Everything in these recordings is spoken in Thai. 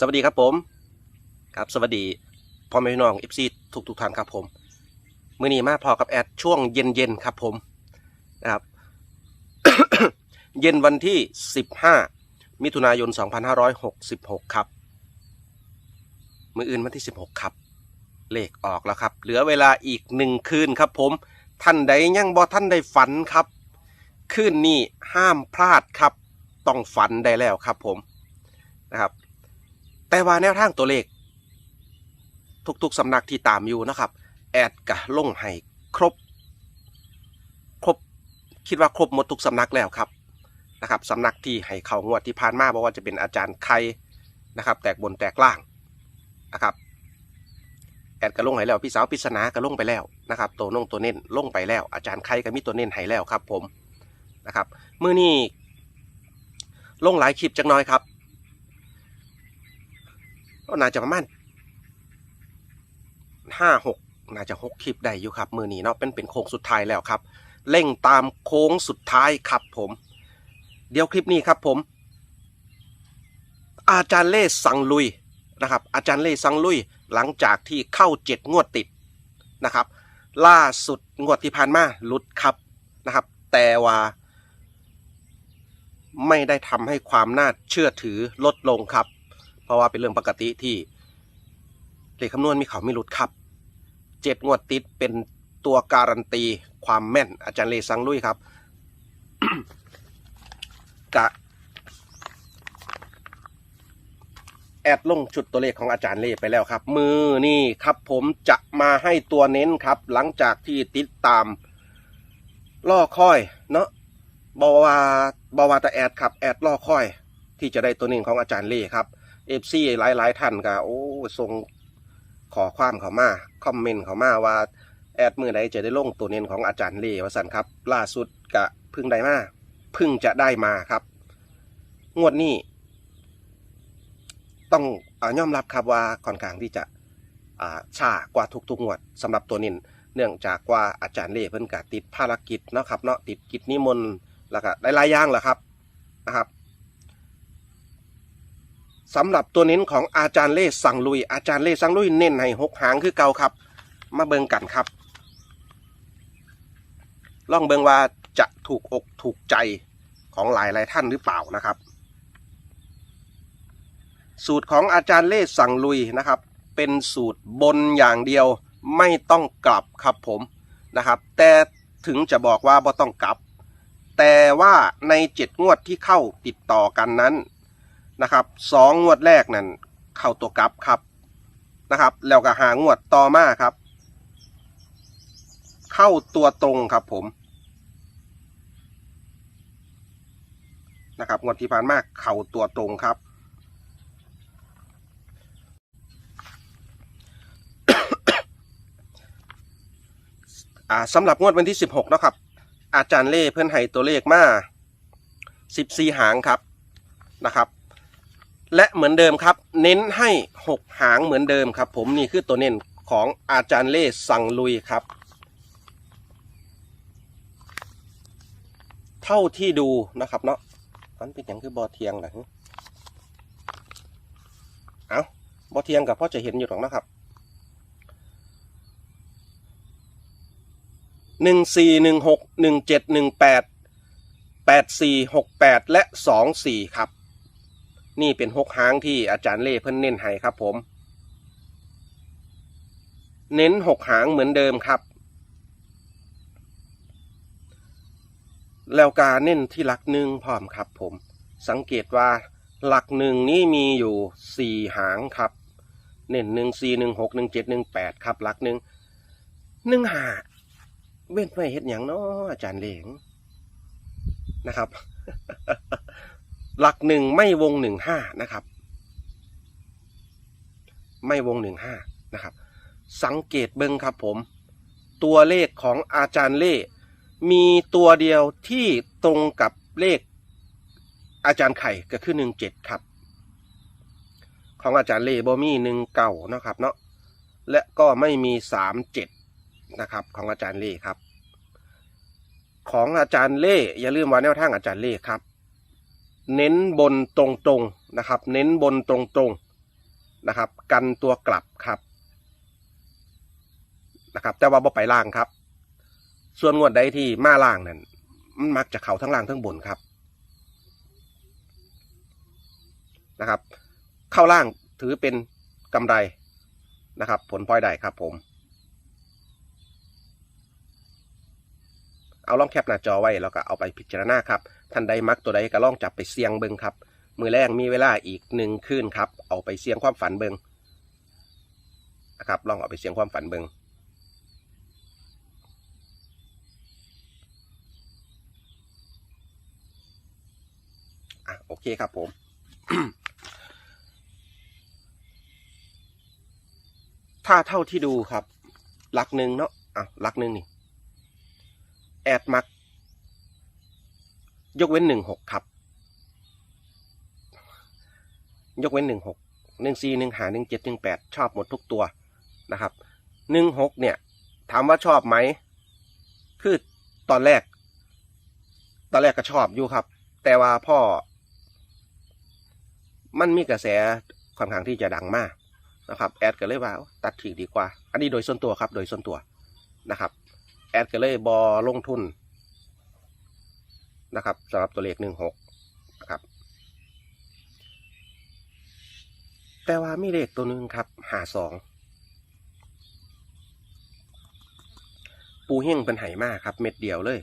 สวัสดีครับผมครับสวัสดีพ่อแม่พี่น้องเอฟซีทุกทุกท่านครับผมมื่อนี้มาพอกับแอดช่วงเย็นเย็นครับผมนะครับ เย็นวันที่ 15 มิถุนายน 2566 ครับ มืออื่นวันที่ 16 ครับ เลขออกแล้วครับ เหลือเวลาอีกหนึ่งคืนครับผมท่านใดยังบ่ท่านได้ฝันครับคืนนี้ห้ามพลาดครับ ต้องฝันได้แล้วครับผมนะครับ แต่ว่าแนวทางตัวเลข ทุกๆสำนักที่ตามอยู่นะครับ แอดกะลงให้ครบ ครบ คิดว่าครบหมดทุกสำนักแล้วครับนะครับสำนักที่ให้เขางวดที่ผ่านมาบอกว่าจะเป็นอาจารย์ใครนะครับ แตกบนแตกล่างนะครับ แอดก็ลงให้แล้วพี่สาวปริศนาก็ลงไปแล้วนะครับตัวนงตัวเน้นลงไปแล้ว อาจารย์ใครก็มีตัวเน้นให้แล้วครับ ผมนะครับ มือนี้ลงหลายคลิปจังน้อยครับ ก็น่าจะประมาณห้าหกน่าจะหกคลิปได้อยู่ครับมือนี้เนาะเป็นเป็นโค้งสุดท้ายแล้วครับ เร่งตามโค้งสุดท้ายครับผม เดี๋ยวคลิปนี้ครับผม อาจารย์เล่สังลุยนะครับ อาจารย์เล่สังลุยหลังจากที่เข้าเจ็ดงวดติดนะครับ ล่าสุดงวดที่ผ่านมาหลุดครับนะครับ แต่ว่าไม่ได้ทำให้ความน่าเชื่อถือลดลงครับ เพราะว่าเป็นเรื่องปกติที่เลขคำนวณมีเขาไม่หลุดครับเจ็ดงวดติดเป็นตัวการันตีความแม่นอาจารย์เลซังลุยครับกะแอดลงชุดตัวเลขของอาจารย์เล่ไปแล้วครับ มือนี่ครับผมจะมาให้ตัวเน้นครับ หลังจากที่ติดตามล่อคอยเนาะบอว่าบอว่าแต่แอดครับแอดล่อคอย ที่จะได้ตัวเน้นของอาจารย์เล่ครับ เอฟซีหลายหลายๆท่านก็โอ้ส่งขอความเขามาคอมเมนต์เขามาว่าแอดมือใดจะได้ลงตัวเน้นของอาจารย์เล่วสันครับ ล่าสุดกะพึ่งได้มาพึ่งจะได้มาครับ งวดนี้ ต้องอายอมรับครับว่าค่อนข้างที่จะช้ากว่าทุกๆงวดสำหรับตัวนินเนื่องจากว่าอาจารย์เล่เพิ่นกะติดภารกิจเนาะครับเนาะติดกิจนิมนต์แล้วก็หลายๆอย่างแหละครับนะครับ สำหรับตัวเน้นของอาจารย์เล่สั่งลุย อาจารย์เล่สั่งลุยเน้นให้หกหางคือเก่าครับ มาเบิงกันครับ ลองเบิงว่าจะถูกอกถูกใจของหลายหลายท่านหรือเปล่านะครับ สูตรของอาจารย์เล่สั่งลุยนะครับ เป็นสูตรบนอย่างเดียวไม่ต้องกลับครับผมนะครับ แต่ถึงจะบอกว่าบ่ต้องกลับ แต่ว่าในเจ็ดงวดที่เข้าติดต่อกันนั้น นะครับสองงวดแรกนั้นเข้าตัวกลับครับนะครับ แล้วก็หางวดต่อมาครับ เข้าตัวตรงครับผมนะครับงวดที่ผ่านมาเข้าตัวตรงครับ สำหรับงวดวันที่ 16 นะครับ อาจารย์เล่เพื่อนให้ตัวเลขมา 14 หางครับนะครับ และเหมือนเดิมครับ เน้นให้6หางเหมือนเดิมครับ ผมนี่คือตัวเน้นของอาจารย์เล่สั่งลุยครับ เท่าที่ดูนะครับเนาะมันเป็นอย่างคือบอเทียงเหรอฮะเอาบอเทียงกับพ่อจะเห็นอยู่หรอกนะครับหนึ่งสี่หนึ่งหกหนึ่งเจ็ดหนึ่งแปดแปดสี่หกแปดและสองสี่ครับ นี่เป็นหกหางที่อาจารย์เล่เพิ่นเน้นให้ครับผม เน้นหกหางเหมือนเดิมครับ แล้วการเน้นที่หลักหนึ่งพร้อมครับผม สังเกตว่าหลักหนึ่งนี่มีอยู่สี่หางครับ เน้นหนึ่งสี่หนึ่งหกหนึ่งเจ็ดหนึ่งแปดครับหลักหนึ่งหนึ่งหาเว้นไว้เฮ็ดหยังเนาะอาจารย์เหลงนะครับ หลักหนึ่งไม่วงหนึ่งห้านะครับ ไม่วงหนึ่งห้านะครับ สังเกตเบิ้งครับผม ตัวเลขของอาจารย์เล่มีตัวเดียวที่ตรงกับเลขอาจารย์ไข่ก็คือหนึ่งเจ็ดครับ ของอาจารย์เล่บ่มีหนึ่งเก่านะครับเนาะและก็ไม่มีสามเจ็ดนะครับ ของอาจารย์เล่ครับ ของอาจารย์เล่อย่าลืมว่าแนวทางอาจารย์เล่ครับ เน้นบนตรงๆนะครับ เน้นบนตรงๆนะครับ กันตัวกลับครับนะครับ แต่ว่าบ่ไปล่างครับ ส่วนงวดใดที่มาล่างนั่นมันมักจะเข่าทั้งล่างทั้งบนครับนะครับ เข้าล่างถือเป็นกำไรนะครับ ผลพลอยได้ครับผม เอาล่องแคปหน้าจอไว้แล้วก็เอาไปพิจารณาครับ ท่านใดมักตัวใดก็ลองจับไปเสี่ยงเบิงครับ มือแรกมีเวลาอีกหนึ่งคืนครับ เอาไปเสี่ยงความฝันเบิงนะครับลองเอาไปเสี่ยงความฝันเบิงอะโอเคครับผมถ้าเท่าที่ดูครับ หลักหนึ่งเนาะอะหลักหนึ่งนี่ แอดมัก ยกเว้นหนึ่งหกครับ ยกเว้นหนึ่งหกหนึ่งสี่หนึ่งหาหนึ่งเจ็ดหนึ่งแปดชอบหมดทุกตัวนะครับหนึ่งหกเนี่ย ถามว่าชอบไหม คือตอนแรก ตอนแรกก็ชอบอยู่ครับ แต่ว่าพ่อ มันมีกระแสค่อนข้างที่จะดังมากนะครับ แอดก็เลยว่าตัดทิ้งดีกว่า อันนี้โดยส่วนตัวครับ โดยส่วนตัวนะครับ แอดก็เลยบอลงทุน นะครับสำหรับตัวเลขหนึ่งหกนะครับ แต่ว่ามีเลขตัวหนึ่งครับหาสองปูเฮงเป็นไหมากครับ เม็ดเดียวเลย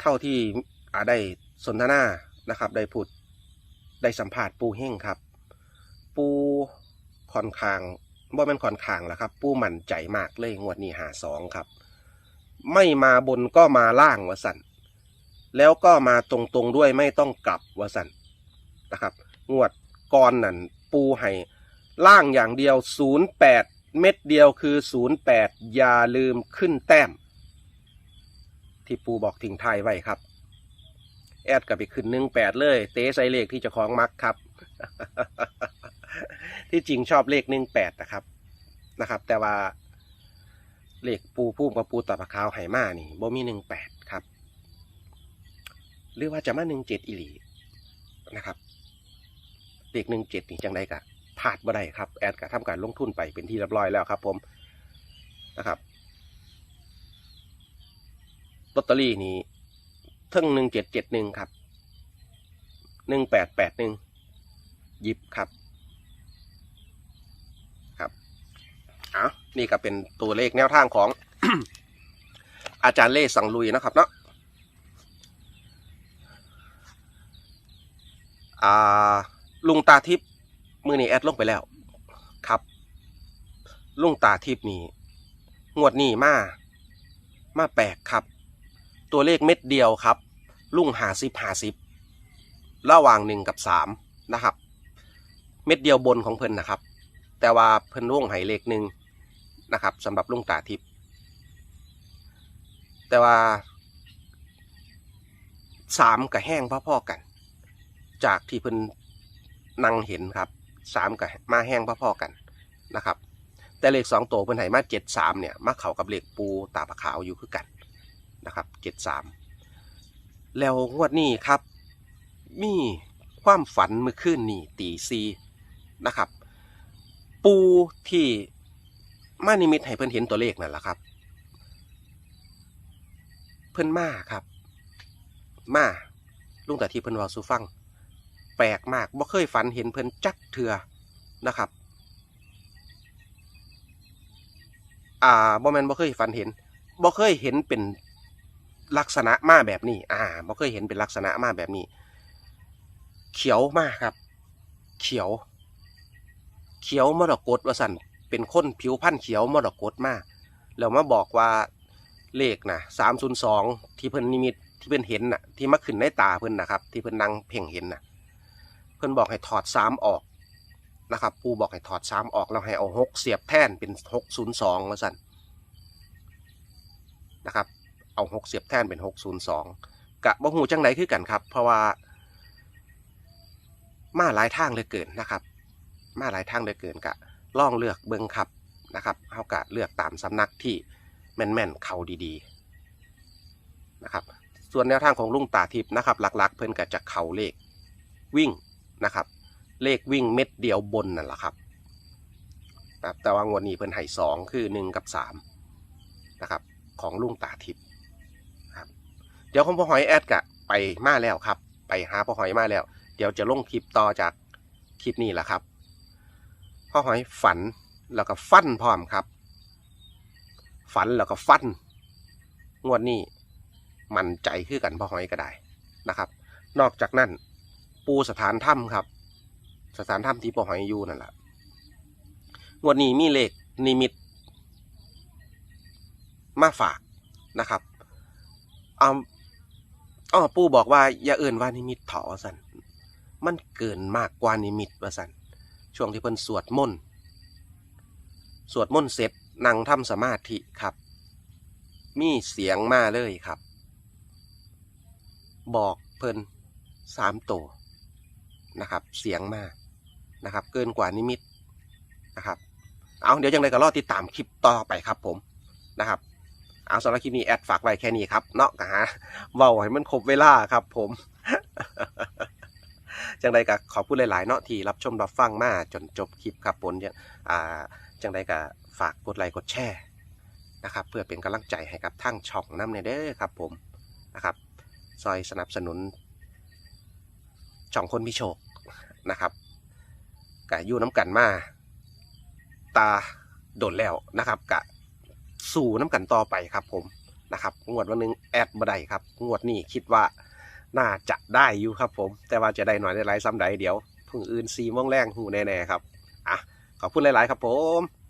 เท่าที่อาได้สนทนานะครับ ได้พูดได้สัมภาษณ์ปูเฮงครับ ปูค่อนข้างบ่แม่นค่อนข้างแหละครับ ปูมั่นใจมากเลยงวดนี้หาสองครับ ไม่มาบนก็มาล่างวะสัน แล้วก็มาตรงๆด้วยไม่ต้องกลับวสันนะครับ งวดก่อนนั่นปูให้ล่างอย่างเดียว 08 เม็ดเดียวคือ 08 อย่าลืมขึ้นแต้ม ที่ปูบอกทิ้งทายไว้ครับ แอดกับไปขึ้นหนึ่งแปดเลย เตะใส่เลขที่จะคล้องมักครับ ที่จริงชอบเลขหนึ่งแปดนะครับนะครับ แต่ว่าเลขปูพุ่มกับปูตับขาวไหมานี่บ่มีหนึ่งแปด หรือว่าจะมาหนึ่งเจ็ดอีหลีนะครับเลขหนึ่งเจ็ดนี่จังไดกะพลาดบ่ได้ครับ แอดกะทำการลงทุนไปเป็นที่เรียบร้อยแล้วครับ ผมนะครับลอตเตอรี่นี้ทั้งหนึ่งเจ็ดเจ็ดหนึ่งครับหนึ่งแปดแปดหนึ่งยิบครับครับเอะนี่ก็เป็นตัวเลขแนวทางของอาจารย์เล่สังลุยนะครับเนาะ อ่าลุงตาทิพย์มือนี้แอดลงไปแล้ว ครับ ลุงตาทิพย์นี่งวดนี้มา มาแปลกครับ ตัวเลขเม็ดเดียวครับ ลุงหาสิบหาสิบระหว่างหนึ่งกับสามนะครับ เม็ดเดียวบนของเพิ่นนะครับ แต่ว่าเพิ่นวงไหเลขหนึ่งนะครับสำหรับลุงตาทิพย์แต่ว่าสามกับแห้งพ่อๆกัน จากที่เพิ่นนั่งเห็นครับสามกับมาแห้งพ่อๆกันนะครับ แต่เลขสองตัวเพิ่นไหมาเจ็ดสามเนี่ยมาเข้ากับเลขปูตาปะขาวอยู่คือกันนะครับเจ็ดสามแล้วงวดนี้ครับ มีความฝันเมื่อคืนนี่ตีซีนะครับ ปูที่มานิมิตให้เพิ่นเห็นตัวเลขนั่นแหละครับ เพิ่นมาครับ มาลุงแต่ที่เพิ่นวาสูฟัง แปลกมากบ่เคยฝันเห็นเพิ่นจักเถื่อนะครับ อ่าบ่แมนบ่เคยฝันเห็นบ่เคยเห็นเป็นลักษณะมาแบบนี้ อ่าบ่เคยเห็นเป็นลักษณะมาแบบนี้ เขียวมากครับ เขียว เขียวมรกตว่าสันเป็นคนผิวพันธุ์เขียวมรกตมากแล้วมาบอกว่าเลขนะสามศูนย์สองที่เพิ่นนิมิตที่เพิ่นเห็นน่ะ ที่มาขึ้นในตาเพิ่นนะครับ ที่เพิ่นนั่งเพ่งเห็นน่ะ เพิ่นบอกให้ถอดสามออกนะครับปูบอกให้ถอดสามออกแล้วให้เอาหกเสียบแท่นเป็นหกศูนย์สองว่าสันนะครับ เอาหกเสียบแท่นเป็นหกศูนย์สองกะบ่หูจังไหนคือกันครับ เพราะว่า มาหลายทางเลยเกินนะครับ มาหลายทางเลยเกินกะล่องเลือกเบิ้งครับนะครับเฮากะเลือกตามสำนักที่แม่นๆเขาดีๆนะครับ ส่วนแนวทางของลุงตาทิพย์นะครับ หลักๆ เพิ่นก็จะเข่าเลขวิ่ง นะครับ เลขวิ่งเม็ดเดียวบนนั่นแหละครับนะครับแต่ว่างวดนี้เพิ่นให้สองคือหนึ่งกับสามนะครับ ของลุงตาทิพย์ครับ เดี๋ยวของพ่อหอยแอดกะไปมาแล้วครับ ไปหาพ่อหอยมาแล้ว เดี๋ยวจะลงคลิปต่อจากคลิปนี้แหละครับพ่อหอยฝันแล้วก็ฟันพร้อมครับ ฝันแล้วก็ฟัน งวดนี้ มันใจคือกันพ่อหอยก็ได้นะครับ นอกจากนั้น ปูสถานถ้ำครับ สถานถ้ำที่พ่อหอยอยู่นั่นแหละงวดนี้มีเลขนิมิต มาฝากนะครับอ่าอ๋อปูบอกว่าอย่าเอื่นว่านิมิตถอสันมันเกินมากกว่านิมิตว่าสันช่วงที่เพิ่นสวดมนต์สวดมนต์เสร็จนั่งทำสมาธิครับ มีเสียงมาเลยครับ บอกเพิ่นสามตัว นะครับ เสียงมากนะครับ เกินกว่านิมิตนะครับ เอาเดี๋ยวยังไงก็รอติดตามคลิปต่อไปครับผมนะครับ เอาสำหรับคลิปนี้แอดฝากไว้แค่นี้ครับเนาะกะฮะเว้าให้มันครบเวลาครับผมจังใดก็ขอบคุณหลาย ๆ เนาะที่รับชมรับฟังมาจนจบคลิปครับผมยอ่าจังใดก็ฝากกดไลค์กดแชร์นะครับ เพื่อเป็นกำลังใจให้กับทั้งช่องน้ำเนเด้อครับผมนะครับซอยสนับสนุน ช่องคนมีโชคนะครับกะยู่น้ำกันมา ตาโดนแล้วนะครับ กะสู่น้ำกันต่อไปครับ ผมนะครับ งวดวันหนึงแอดบ่ได้ครับ งวดนี้คิดว่าน่าจะได้อยู่ครับ ผม แต่ว่าจะได้หน่อยได้หลายซ้ำใดเดี๋ยวพรุ่งอื่นซีโมงแรงหูแน่ๆครับอะขอบคุณหลาย ๆ ครับผม